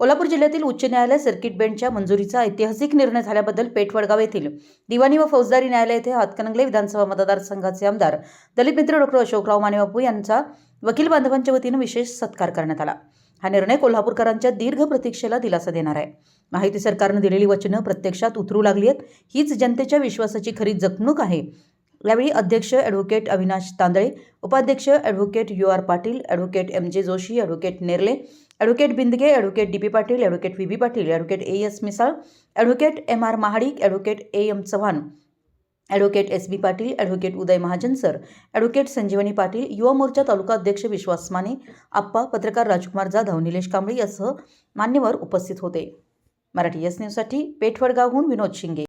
कोल्हापूर जिल्ह्यातील उच्च न्यायालय सर्किट बेंचच्या मंजुरीचा ऐतिहासिक निर्णय झाल्याबद्दल पेठवडगाव येथील दिवाणी व फौजदारी न्यायालय येथे हातकणंगले विधानसभा मतदारसंघाचे आमदार दलित मित्र डॉक्टर अशोकराव मानेबापू यांचा वकील बांधवांच्या वतीनं विशेष सत्कार करण्यात आला. हा निर्णय कोल्हापूरकरांच्या दीर्घ प्रतीक्षेला दिलासा देणार आहे. माहिती सरकारनं दिलेली वचनं प्रत्यक्षात उतरू लागली आहेत. हीच जनतेच्या विश्वासाची खरी जपणूक आहे यावेळी अध्यक्ष ॲडव्होकेट अविनाश तांदळे उपाध्यक्ष advocate U R Patil advocate M J Joshi advocate Nerle advocate Bindage advocate D P Patil advocate V B Patil advocate A S Misal advocate M R Mahadik advocate A M Chavan advocate S B Patil advocate Uday Mahajan sir advocate Sanjivani Patil युवा मोर्चा तालुका अध्यक्ष विश्वास माने आप्पा पत्रकार राजकुमार जाधव निलेश कांबळे यासह मान्यवर उपस्थित होते. Marathi S न्यूजसाठी पेठवडगावहून विनोद शिंगे.